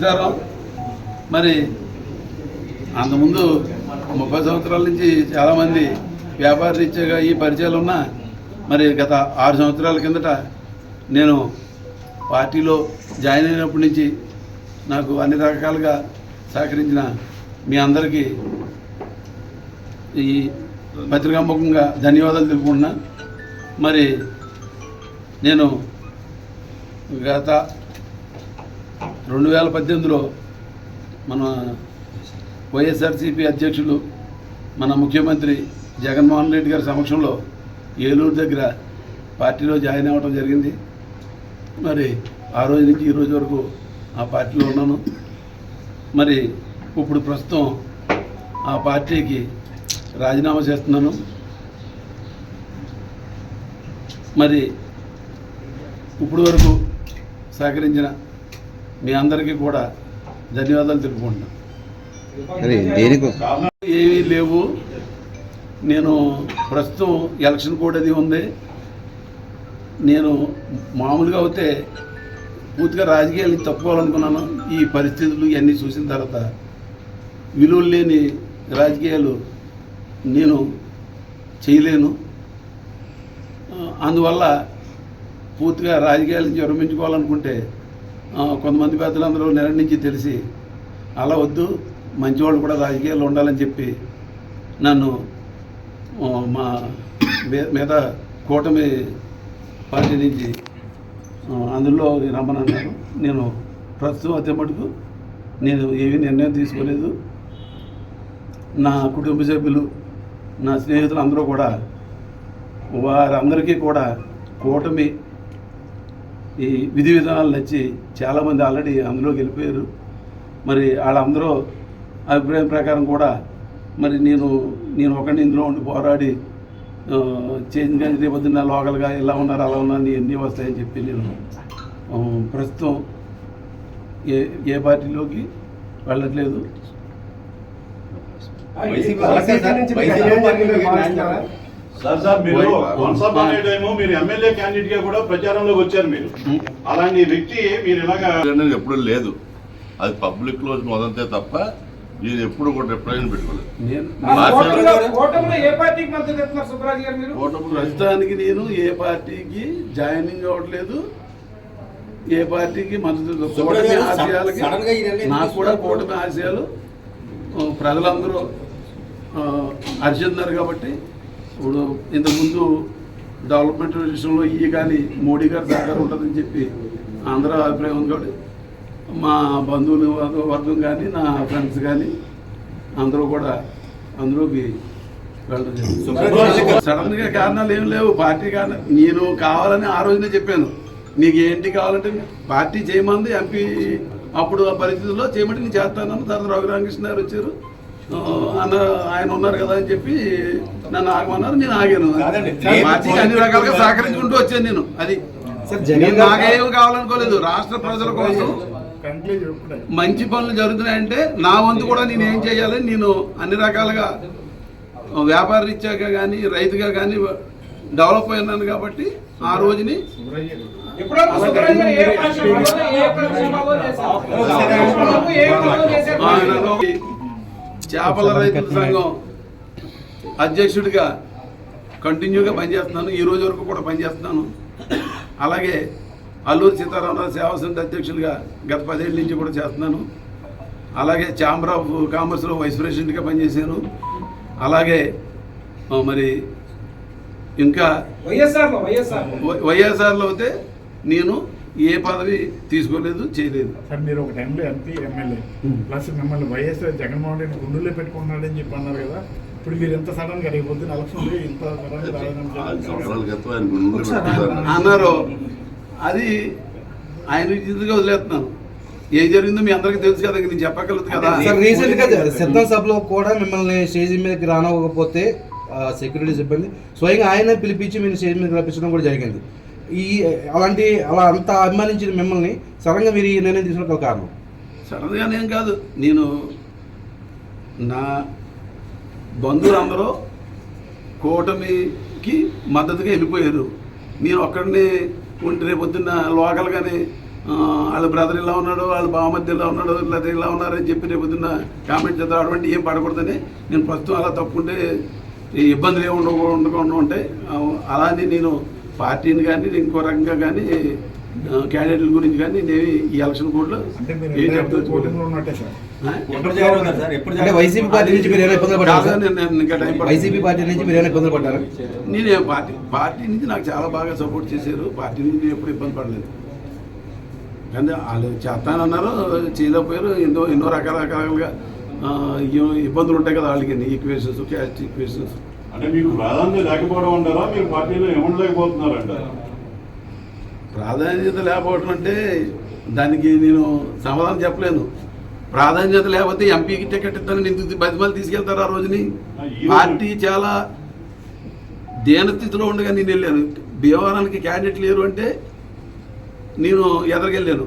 నమస్కారం మరి అంతకుముందు ముప్పై సంవత్సరాల నుంచి చాలామంది వ్యాపార రీత్యాగా ఈ పరిచయాలు ఉన్నా మరి గత ఆరు సంవత్సరాల కిందట నేను పార్టీలో జాయిన్ అయినప్పటి నుంచి నాకు అన్ని రకాలుగా సహకరించిన మీ అందరికీ ఈ పత్రికాముఖంగా ధన్యవాదాలు తెలుపుకుంటున్నా. మరి నేను గత రెండు వేల పద్దెనిమిదిలో మన వైఎస్ఆర్సీపీ అధ్యక్షులు మన ముఖ్యమంత్రి జగన్మోహన్ రెడ్డి గారి సమక్షంలో ఏలూరు దగ్గర పార్టీలో జాయిన్ అవ్వడం జరిగింది. మరి ఆ రోజు నుంచి ఈ రోజు వరకు ఆ పార్టీలో ఉన్నాను. మరి ఇప్పుడు ప్రస్తుతం ఆ పార్టీకి రాజీనామా చేస్తున్నాను. మరి ఇప్పుడు వరకు సహకరించిన మీ అందరికీ కూడా ధన్యవాదాలు తెలుపుకుంటున్నాను ఏమీ లేవు. నేను ప్రస్తుతం ఎలక్షన్ కోడ్ అది ఉంది. నేను మామూలుగా అయితే పూర్తిగా రాజకీయాలు తప్పుకోవాలనుకున్నాను. ఈ పరిస్థితులు ఇవన్నీ చూసిన తర్వాత విలువలు లేని రాజకీయాలు నేను చేయలేను. అందువల్ల పూర్తిగా రాజకీయాల నుంచి విరమించుకోవాలనుకుంటే కొంతమంది పెద్దలందరూ నెల నుంచి తెలిసి అలా వద్దు మంచివాళ్ళు కూడా రాజకీయాల్లో ఉండాలని చెప్పి నన్ను మా మీ- మీద కూటమి పార్టీ నుంచి అందులో రమ్మనన్నారు నేను ప్రస్తుతం అదే మటుకు నేను ఏమీ నిర్ణయం తీసుకోలేదు. నా కుటుంబ సభ్యులు నా స్నేహితులు అందరూ కూడా వారందరికీ కూడా కూటమి ఈ విధి విధానాలు నచ్చి చాలామంది ఆల్రెడీ అందులోకి వెళ్ళిపోయారు. మరి వాళ్ళందరూ అభిప్రాయం ప్రకారం కూడా మరి నేను నేను ఒకరిని ఇందులో ఉండి పోరాడి చేంజ్ కానీ రేపొద్దున్న లోకల్గా ఎలా ఉన్నారు అలా ఉన్నారు నీ ఎన్ని వస్తాయని చెప్పి నేను ప్రస్తుతం ఏ ఏ పార్టీలోకి వెళ్ళట్లేదు. సార్ సార్ మీరు వన్స్ అపాన్ ఏ టైమ్ మీరు ఎమ్మెల్యే క్యాండిడేట్గా కూడా ప్రచారంలోకి వచ్చారు మీరు. అలాంటి వ్యక్తి మీరు ఇలాగా ఎప్పుడూ లేదు. అది పబ్లిక్లో మొదలంతే తప్ప ఇది ఎప్పుడు కూడా రిప్రజెంట్ పెట్టుకోలేదు. నేను మా- కూటమిలో ఏ పార్టీకి మద్దతు ఇస్తున్నారు సుబ్రాజ్ గారు మీరు? కూటమిలో ప్రస్తుతానికి నేను ఏ పార్టీకి జాయినింగ్ అవ్వట్లేదు. ఏ పార్టీకి మద్దతు కూటమి ఆశయాలకి నాకు కూడా కూటమి ఆశయాలు ప్రజలందరూ హర్షిస్తున్నారు కాబట్టి ఇప్పుడు ఇంతకుముందు డెవలప్మెంట్ విషయంలో ఇవి కానీ మోడీ గారి సహకారం ఉంటుందని చెప్పి అందరూ అభిప్రాయం ఉంది కాబట్టి మా బంధువులు వర్గ- కానీ నా ఫ్రెండ్స్ కానీ అందరూ కూడా అందులోకి వెళ్ళడం జరిగింది. సడన్గా కారణాలు ఏం లేవు. పార్టీ కారణం నేను కావాలని ఆ రోజునే చెప్పాను. నీకు ఏంటి కావాలంటే పార్టీ చేయమంది ఎంపీ అప్పుడు ఆ పరిస్థితుల్లో చేయమంటే నేను చేస్తానని తర్వాత రఘురామకృష్ణ గారు వచ్చారు. అన్న ఆయన ఉన్నారు కదా అని చెప్పి నన్ను ఆగమన్నారు నేను ఆగాను. పార్టీకి అన్ని రకాలుగా సహకరించుకుంటూ వచ్చాను నేను. అది నేను నాకేం కావాలనుకోలేదు. రాష్ట్ర ప్రజల కోసం మంచి పనులు జరుగుతున్నాయంటే నా వంతు కూడా నేను ఏం చేయాలి నేను అన్ని రకాలుగా వ్యాపార రీత్యాగా కానీ రైతుగా కానీ డెవలప్ అయినాను కాబట్టి ఆ రోజుని ఎప్పుడన్నా చేపల రైతుల సంఘం అధ్యక్షుడిగా కంటిన్యూగా పనిచేస్తున్నాను. ఈ రోజు వరకు కూడా పనిచేస్తున్నాను. అలాగే అల్లూరు సీతారామరాజు సేవా సంఘ అధ్యక్షుడిగా గత పదేళ్ళ నుంచి కూడా చేస్తున్నాను. అలాగే ఛాంబర్ ఆఫ్ కామర్స్లో వైస్ ప్రెసిడెంట్గా పనిచేశాను. అలాగే మరి ఇంకా వైఎస్ఆర్లో వైఎస్ఆర్లో. వై- వైఎస్ఆర్లో అయితే నేను ఏ పదవి తీసుకోలేదు చేయలేదు. సార్ మీరు ఒక టైంలో ఎంపీ ఎమ్మెల్యే. ప్లస్ మిమ్మల్ని వైఎస్ఆర్ జగన్మోహన్ రెడ్డి గుండెల్లో పెట్టుకున్నాడని చెప్పి అన్నారు కదా. ఇప్పుడు మీరు ఎంత సడన్గా రేపు పొద్దున్న ఎలక్షన్లో ఇంత సడన్గా రాజీనామా ఆరు చేయాలి సంవత్సరాల క్రితం ఆయన గుండె పెట్టుకున్నారు అన్నారు అది ఆయన విద్యుత్గా వదిలేస్తున్నాను. ఏం జరిగిందో మీ అందరికీ తెలుసు కదా నేను చెప్పగలదు కదా. సార్ రీసెంట్గా సిద్ధం సభలో కూడా మిమ్మల్ని స్టేజ్ మీదకి రానివ్వకపోతే సెక్యూరిటీ సిబ్బంది స్వయంగా ఆయన పిలిపించి మీరు స్టేజ్ మీదకి రప్పించడం కూడా జరిగింది. ఈ అలాంటి అలా అంత అభిమానించిన మిమ్మల్ని సడన్గా మీరు ఈ నిర్ణయం తీసుకోవడం కారణం. సడన్గానేం కాదు నేను నా బంధువులందరూ కూటమికి మద్దతుగా వెళ్ళిపోయారు. నేను ఒక్కడిని ఉంటే రేపు పొద్దున్న లోకల్ కానీ వాళ్ళ బ్రదర్ ఇలా ఉన్నాడు వాళ్ళ బావమధ్య ఇలా ఉన్నాడు లేదా ఇలా ఉన్నారని చెప్పి రేపు పొద్దున్న కామెంట్ చేద్దాం అటువంటి ఏం పడకూడదని నేను ప్రస్తుతం అలా తప్పుకుంటే ఇబ్బందులు ఏమి ఉండకుండా ఉంటాయి అలానే నేను పార్టీని కానీ ఇంకో రకంగా కానీ క్యాండిడేట్ల గురించి కానీ నేను ఈ ఎలక్షన్ కోడ్లో వైసీపీ పార్టీ నుంచి మీరు. వైసీపీ పార్టీ నుంచి మీరు ఏమైనా ఇబ్బందులు పడ్డారా? నేనే పార్టీ పార్టీ నుంచి నాకు చాలా బాగా సపోర్ట్ చేశారు. పార్టీ నుంచి నేను ఎప్పుడు ఇబ్బంది పడలేదు. కానీ వాళ్ళు చేస్తానన్నారు చేయలేకపోయారు. ఎన్నో ఎన్నో రకరకాలుగా ఇబ్బందులు ఉంటాయి కదా వాళ్ళకి. Equations caste equations. అంటే మీకు ప్రాధాన్యత లేకపోవడం అంటారా? మీరు పార్టీలో ఏముండలేకపోతున్నారంటారా ప్రాధాన్యత లేకపోవడం అంటే దానికి నేను సమాధానం చెప్పలేను. ప్రాధాన్యత లేకపోతే ఎంపీకి టికెట్ ఇస్తానని ఎందుకు బతిమాలు తీసుకెళ్తారు ఆ రోజుని? పార్టీ చాలా దీనస్థితిలో ఉండగా నేను వెళ్ళాను. భీమవరానికి క్యాండిడేట్ లేరు అంటే నేను ఎదరికెళ్ళాను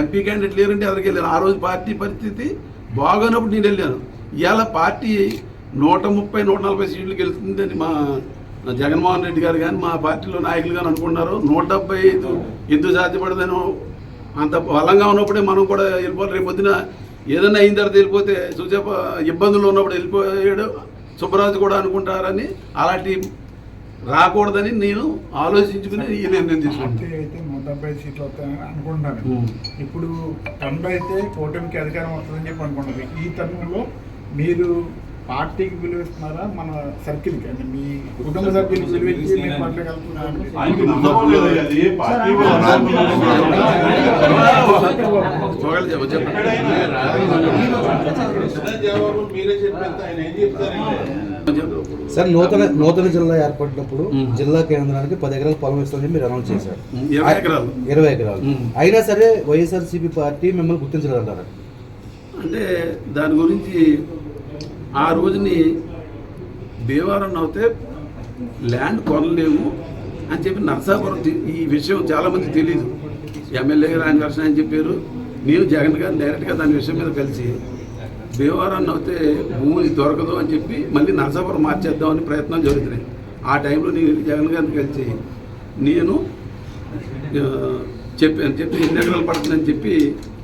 ఎంపీ క్యాండిడేట్ లేరు అంటే ఎదరికెళ్ళాను ఆ రోజు పార్టీ పరిస్థితి బాగోనప్పుడు నేను వెళ్ళాను. ఇవాళ పార్టీ నూట ముప్పై నూట నలభై సీట్లు గెలుస్తుందని మా జగన్మోహన్ రెడ్డి గారు కానీ మా పార్టీలో నాయకులు కానీ అనుకున్నారు నూట డెబ్బై ఐదు ఎందుకు సాధ్యపడదని అంత బలంగా ఉన్నప్పుడే మనం కూడా వెళ్ళిపోవాలి. రేపు పొద్దున ఏదైనా అయిన తర్వాత వెళ్ళిపోతే సుజాప ఇబ్బందులు ఉన్నప్పుడు వెళ్ళిపోయాడు. సుబ్బరాజు కూడా అనుకుంటారని అలాంటి రాకూడదని నేను ఆలోచించుకుని ఈ నిర్ణయం తీసుకున్నాను. అయితే నూట డెబ్బై సీట్లు వస్తాయని అనుకుంటున్నాను. ఇప్పుడు టర్న్ అయితే కూటమికి అధికారం వస్తుందని చెప్పి అనుకుంటున్నారు ఈ తరుణంలో మీరు పార్టీకి విలువిస్తున్నారా మన సర్కిల్కి అంటే మీ కుటుంబ. మీరే చెప్పు. సార్ నూతన నూతన జిల్లా ఏర్పడినప్పుడు. జిల్లా కేంద్రానికి పది ఎకరాల పొలం ఇస్తామని మీరు అనౌన్స్ చేశారు. ఇరవై ఎకరాలు. అయినా సరే వైఎస్ఆర్సీపీ పార్టీ మిమ్మల్ని గుర్తించలేదంటారు అంటే దాని గురించి ఆ రోజుని భీమవరం అవుతే ల్యాండ్ కొనలేము అని చెప్పి నరసాపురం ఈ విషయం చాలామంది తెలియదు ఎమ్మెల్యే గారు ఆయన అని చెప్పారు. నేను జగన్ గారు డైరెక్ట్గా దాని విషయం మీద కలిసి భీమవరం అవుతే భూమి దొరకదు అని చెప్పి మళ్ళీ నరసాపురం మార్చేద్దామని ప్రయత్నం జరుగుతున్నాయి. ఆ టైంలో నేను జగన్ గారిని కలిసి నేను చెప్పాను చెప్పి ఎన్ని ఎకరాలు పడుతుందని చెప్పి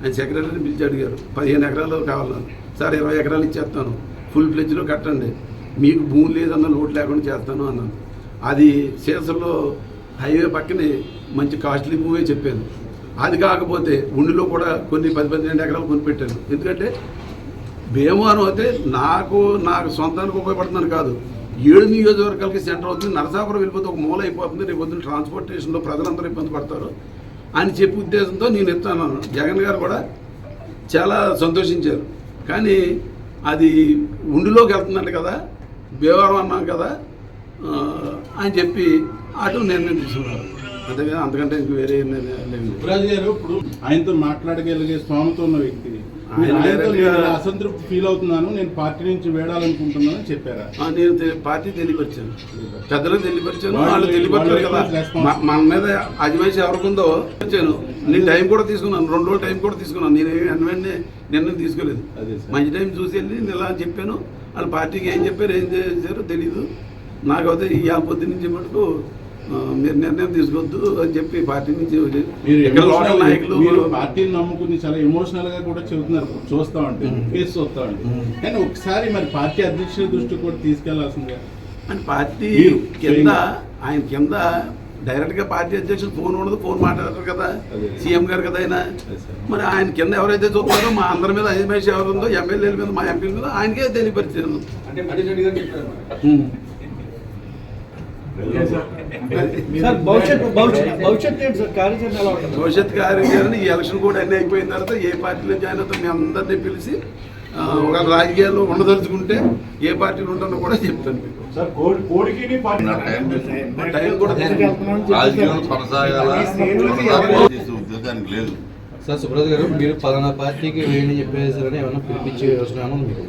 ఆయన సెక్రటరీని పిలిచి అడిగారు. పదిహేను ఎకరాలు కావాలని సార్ ఇరవై ఎకరాలు ఇచ్చేస్తాను. ఫుల్ ఫ్లెజ్లో కట్టండి. మీకు భూమి లేదన్న లోటు లేకుండా చేస్తాను అన్నాను. అది శేషంలో హైవే పక్కనే మంచి కాస్ట్లీ భూమే చెప్పాను. అది కాకపోతే ఉండిలో కూడా కొన్ని పది పదిహేను ఎకరాలు కొనిపెట్టాను. ఎందుకంటే భీమవరం అయితే నాకు నాకు సొంతానికి ఉపయోగపడుతున్నాను కాదు. ఏడు నియోజకవర్గాలకి సెంటర్ అవుతుంది. నరసాపురం వెళ్ళిపోతే ఒక మూల అయిపోతుంది. రేపు పొద్దున్న ట్రాన్స్పోర్టేషన్లో ప్రజలందరూ ఇబ్బంది పడతారు అని చెప్పి ఉద్దేశంతో నేను ఇస్తాను జగన్ గారు కూడా చాలా సంతోషించారు. కానీ అది ఉండిలోకి వెళ్తుందంట కదా భీవరం అన్నాం కదా అని చెప్పి అటు నిర్ణయం తీసుకున్నారు. అంతేగా అంతకంటే ఇంక వేరే నిర్ణయం లేదు. గారు ఇప్పుడు ఆయనతో మాట్లాడగలిగే స్వామితో ఉన్న వ్యక్తి. అసంతృప్తి ఫీల్ అవుతున్నాను నేను పార్టీ నుంచి వేడాలనుకుంటున్నాను చెప్పారా నేను పార్టీ తెలియపరిచాను. పెద్దలకు తెలియపరిచాను వాళ్ళు- తెలియపరిచారు కదా. మన మీద అజమాయిషి ఎవరికుందో వచ్చాను. నేను టైం కూడా తీసుకున్నాను రెండు రోజులు టైం కూడా తీసుకున్నాను. నేను ఏమి వెంటనే నిర్ణయం తీసుకోలేదు. మంచి టైం చూసి వెళ్ళి నేను ఇలా చెప్పాను. వాళ్ళ పార్టీకి ఏం చెప్పారు ఏం చేశారో తెలీదు. నాకైతే ఈ ఆ పొద్దు నుంచి మటుకు మీరు నిర్ణయం తీసుకోవద్దు అని చెప్పి పార్టీ నుంచి మీరు లోకల్ నాయకులు మీరు పార్టీని నమ్ముకుని చాలా ఎమోషనల్గా కూడా చెబుతున్నారు చూస్తా ఉంటే మ్మ్. కేసు చూస్తా ఉంటే మ్మ్. కానీ ఒకసారి మరి పార్టీ అధ్యక్షుల దృష్టికి కూడా తీసుకెళ్ళాల్సిందిగా అని పార్టీ కింద. ఆయన కింద డైరెక్ట్గా పార్టీ అధ్యక్షుడు ఫోన్ ఉండదు ఫోన్ మాట్లాడతారు కదా. సీఎం గారు కదా ఆయన. మరి ఆయన కింద ఎవరైతే చూస్తారో మా అందరి మీద అజమాయిషి ఎవరు ఉందో ఎమ్మెల్యేల మీద మా ఎంపీల మీద ఆయనకే తెలియపరిచాను అంటే మధు రెడ్డి గారు చెప్పారు మరి. సార్ భవిష్యత్ కార్యాచరణ ఈ ఎలక్షన్ కూడా అన్ని అయిపోయిన తర్వాత ఏ పార్టీలో జాయిన్ అవుతాం మేము అందరినీ పిలిచి ఒక రాజకీయాల్లో ఉండదలుచుకుంటే ఏ పార్టీలో ఉంటానో కూడా చెప్తాను మీకు. సార్ కోడి కోడికి పార్టీ నా టైం కూడా కొనసాగాల? లేదు. సార్ సుబ్రత్ గారు మీరు పలానా పార్టీకి వేయండి చెప్పేసారని ఏమైనా పిలిపించే యోచన మీకు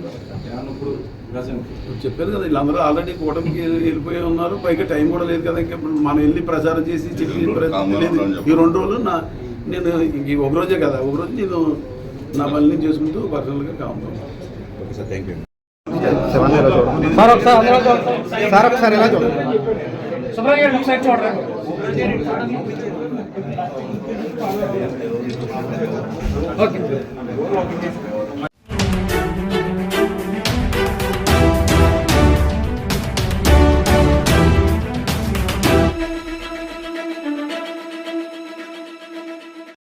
చెప్పారు కదా వీళ్ళందరూ ఆల్రెడీ కూటమికి వెళ్ళిపోయి ఉన్నారు. పైగా టైం కూడా లేదు కదా ఇంకా ఇప్పుడు మనం వెళ్ళి ప్రచారం చేసి చెప్పి ఈ రెండు రోజులు నా నేను ఇంక ఈ ఒక రోజే కదా ఒక రోజు నేను నా పని చేసుకుంటూ పర్సనల్గా కావాలి సార్ ఒకసారి సార్ ఒకసారి చూడండి. ఓకే.